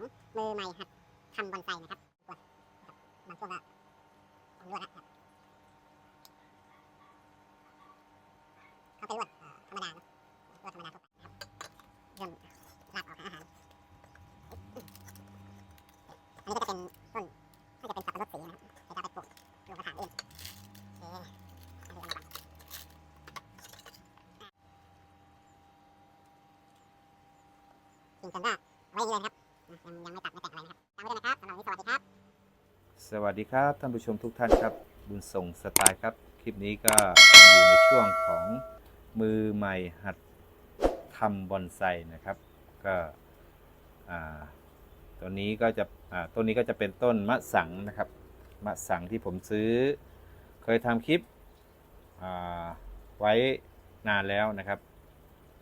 ของมือใหม่หัดทำบอนไซนะครับบางช่วงก็ต้องลวดนะครับเขาเป็นลวดธรรมดานะลวดธรรมดาทั่วไปนะครับเริ่มลากออกหาอาหารอันนี้ก็จะเป็นต้นน่าจะเป็นสับปะรดสีนะครับเดี๋ยวจะเอาไปปลูกปลงกกระถางเองโอเคอันนี้เอามาก่อนกิ่งกันก็ไว้อย่า สวัสดีครับท่านผู้ชมทุกท่านครับ บุญส่งสไตล์ครับ คลิปนี้ก็อยู่ในช่วงของมือใหม่หัดทำบอนไซนะครับ ก็ตัวนี้ก็จะต้นนี้ก็จะเป็นต้นมะสังนะครับ มะสังที่ผมซื้อ เคยทำคลิปไว้นานแล้วนะครับ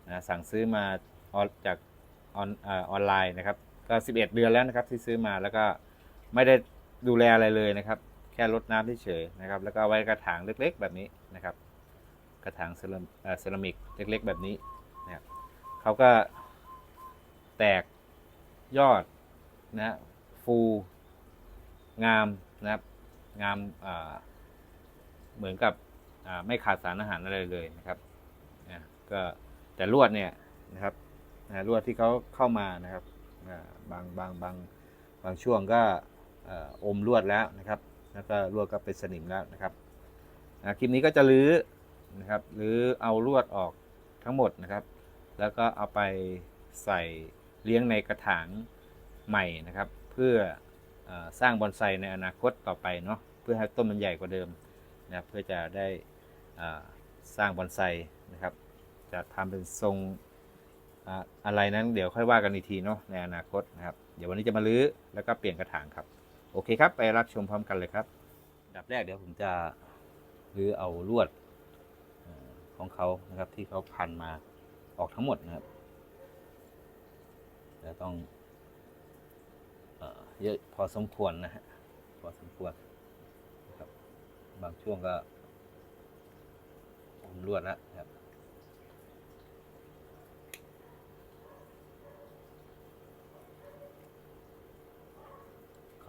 นะสั่งซื้อมาออนจากออนออนไลน์นะครับ ก็ 11 เดือนแล้วนะครับที่ซื้อมาแล้วก็ไม่ได้ ดูแลอะไรเลยนะครับ แค่รดน้ำเฉยๆนะครับ แล้วก็เอาไว้กระถางเล็กๆ แบบนี้นะครับ กระถางเซรามิกเล็กๆ แบบนี้นะครับเขาก็แตกยอดนะฟูงามนะครับ งามเหมือนกับไม่ขาดสารอาหารอะไรเลยนะครับนะก็แต่ลวดเนี่ยนะครับนะลวดที่เขาเข้ามานะครับบางบางบางบางช่วงก็ อมลวดแล้วนะครับ แล้วก็ลวดก็เป็นสนิมแล้วนะครับคลิปนี้ก็จะรื้อนะครับหรือเอาลวดออกทั้งหมดนะครับ แล้วก็เอาไปใส่เลี้ยงในกระถางใหม่นะครับ เพื่ออสร้างบอนไซในอนาคตต่อไปเนาะเพื่อให้ต้นมันใหญ่กว่าเดิมนะครับเพื่อจะได้สร้างบอนไซนะครับ จะทำเป็นทรงอะไรนั้นเดี๋ยวค่อยว่ากันอีกทีเนาะในอนาคตนะครับ เดี๋ยววันนี้จะมาลื้อแล้วก็เปลี่ยนกระถางครับ โอเคครับ ไปรับชมพร้อมกันเลยครับดับแรกเดี๋ยวผมจะรื้อเอาลวดของเขานะครับที่เขาพันมาออกทั้งหมดนะครับจะต้องเยอะพอสมควรนะฮะพอสมควรนะครับบางช่วงก็ผมลวดแล้วครับ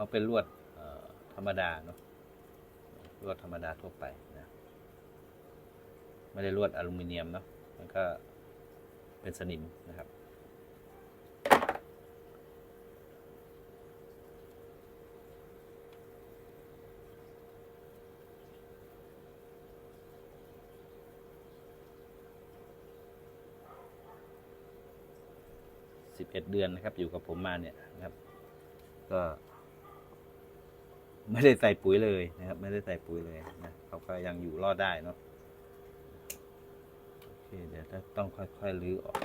เขาเป็นลวดธรรมดาเนาะลวดธรรมดาทั่วไปนะไม่ได้ลวดอลูมิเนียมเนาะมันก็เป็นสนิมนะครับสิบเอ็ดเดือนนะครับ อยู่กับผมมาเนี่ยนะครับ ก็ ไม่ได้ใส่ปุ๋ยเลยนะครับ ไม่ได้ใส่ปุ๋ยเลยนะเขาก็ยังอยู่รอดได้เนาะโอเคเดี๋ยวต้องค่อยๆลื้อออก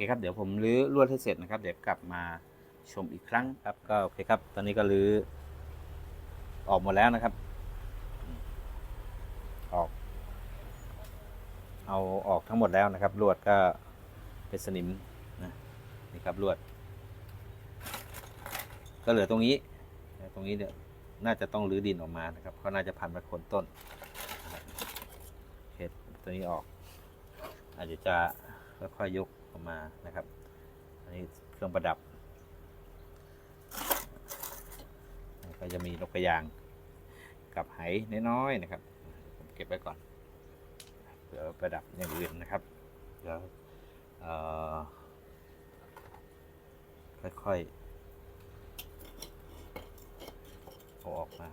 คครับเดี๋ยวผมรื้อลวดให้เสร็จนะครับเดี๋ยวกลับมาชมอีกครั้งครับก็โอเคครับ ตอนนี้ก็รื้อออกหมดแล้วนะครับ ออก เอาออกทั้งหมดแล้วนะครับลวดก็เป็นสนิมนะนี่ครับลวด ก็เหลือตรงนี้ ตรงนี้เดี๋ยน่าจะต้องรื้อดินออกมานะครับเขาน่าจะพันไปคนต้นนะครับโอเคตัวนี้ออกอาจจะจะค่อยๆยก ออกมานะครับ อันนี้เครื่องประดับ ก็จะมีนกกระยางกับไหน้อยๆนะครับ ผมเก็บไว้ก่อนเผื่อประดับอย่างอื่นนะครับเดี๋ยวค่อยๆเอาออกมา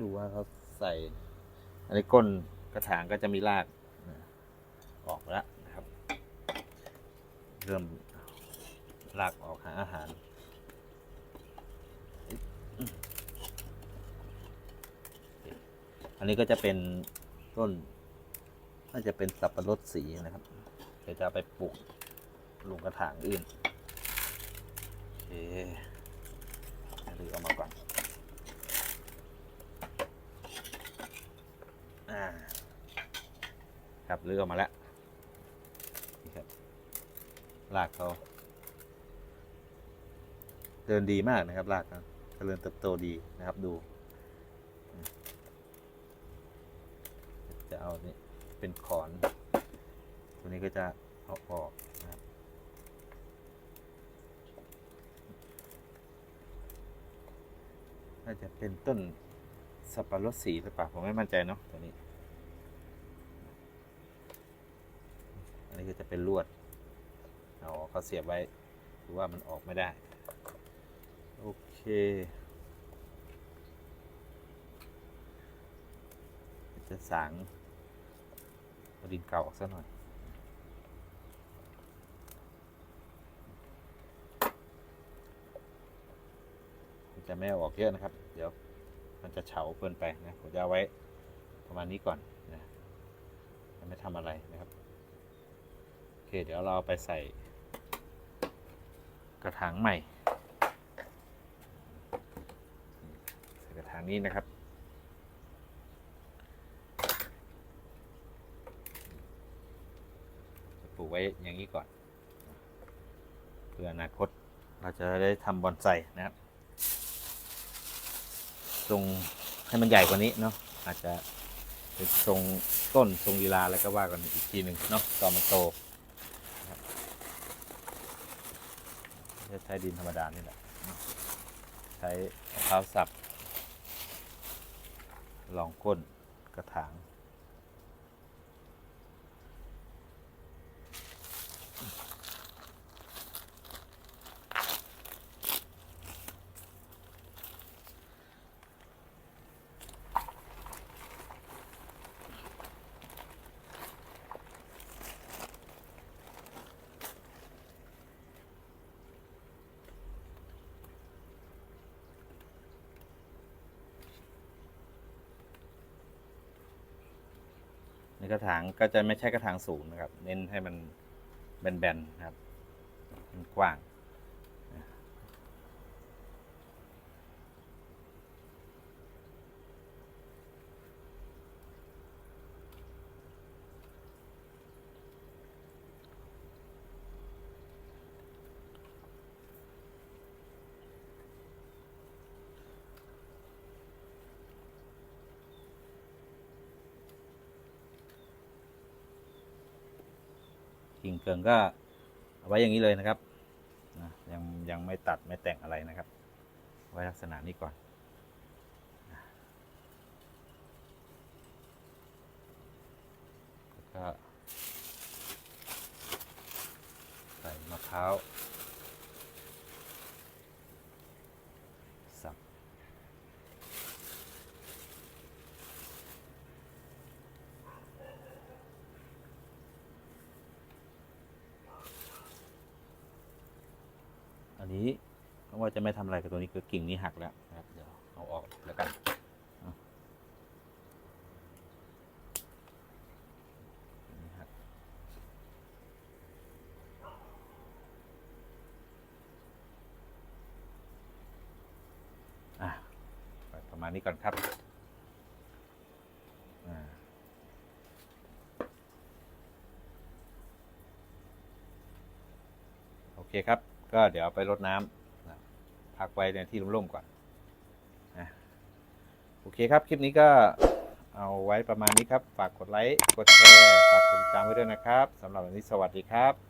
ดูว่าเขาใส่ อันนี้ก้นกระถางก็จะมีราก ออกแล้วนะครับ เริ่มรากออกหาอาหารอันนี้ก็จะเป็นต้นน่าจะเป็นสับปะรดสีนะครับ เดี๋ยวจะไปปลูกลงกระถางอื่นโอเคเลือกอ อกมาแล้วนี่ครับรากเขาเดินดีมากนะครับรากเขาเจริญเติบโตดีนะครับดู จะเอานี่เป็นขอน ตัวนี้ก็จะเอาออกนะครับน่าจะเป็นต้น สับปะรดสีหรือเปล่าผมไม่มั่นใจเนาะตัวนี้ อันนี้ก็จะเป็นลวดเอาเขาเสียบไว้ถือว่ามันออกไม่ได้ โอเคจะสางดินเก่าออกสักหน่อยจะไม่ออกเยอะนะครับ เดี๋ยว มันจะเฉาเกินไปนะผมจะเอาไว้ประมาณนี้ก่อนนะไม่ทำอะไรนะครับโอเคเดี๋ยวเราเอาไปใส่กระถางใหม่ใส่กระถางนี้นะครับจะปลูกไว้อย่างนี้ก่อนเพื่ออนาคตเราจะได้ทำบอนไซนะครับ ทรงให้มันใหญ่กว่านี้เนาะอาจจะเป็นทรงต้นทรงลีลาแล้วก็ว่ากันอีกทีหนึ่งเนาะตอนมันโตจะใช้ดินธรรมดานี่แหละใช้มะพร้าวสับรองก้นกระถาง กระถางก็จะไม่ใช่กระถางสูงนะครับ เน้นให้มันแบนๆนะครับมันกว้าง กิ่งเกิงก็เอาไว้อย่างนี้เลยนะครับนะยังยังไม่ตัดไม่แต่งอะไรนะครับ ไว้ลักษณะนี้ก่อนก็ใส่มะพร้าว นนี้เพราะว่าจะไม่ทำอะไรกับตัวนี้คือกิ่งนี้หักแล้วนะครับเดี๋ยวเอาออกแล้วกันประมาณนี้ก่อนครับอโอเคครับ ก็เดี๋ยวไปรดน้ำนะพักไว้ในที่ร่มๆก่อนนะโอเคครับ คลิปนี้ก็เอาไว้ประมาณนี้ครับ ฝากกดไลค์ กดแชร์ ฝากกดติดตามไว้ด้วยนะครับสำหรับวันนี้สวัสดีครับ